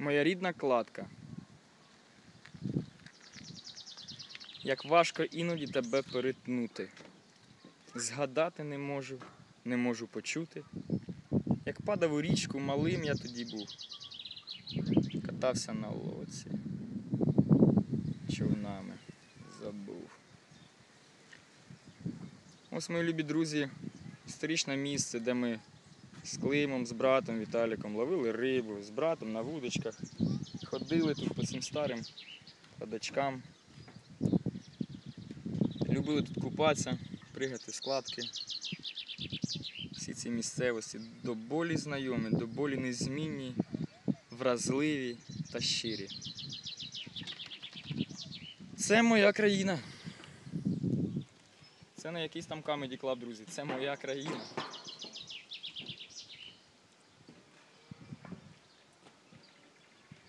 Моя рідна кладка. Як важко іноді тебе перетнути. Згадати не можу, не можу почути. Як падав у річку, малим я тоді був. Катався на лоці. Човнами забув. Ось мої любі друзі, історичне місце, де ми з Климом, з братом Віталіком ловили рибу, з братом на вудочках. Ходили тут по цим старим ходачкам. Любили тут купатися, пригати з кладки. Всі ці місцевості до болі знайомі, до болі незмінні, вразливі та щирі. Це моя країна. Це не якийсь там Comedy Club, друзі. Це моя країна.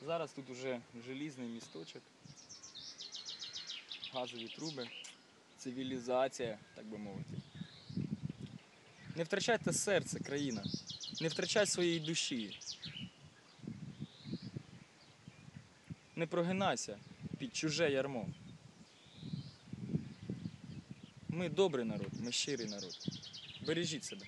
Зараз тут уже желізний місточок, газові труби, цивілізація, так би мовити. Не втрачайте серце, країна. Не втрачай своєї душі. Не прогинайся під чуже ярмо. Ми добрий народ, ми щирий народ. Бережіть себе.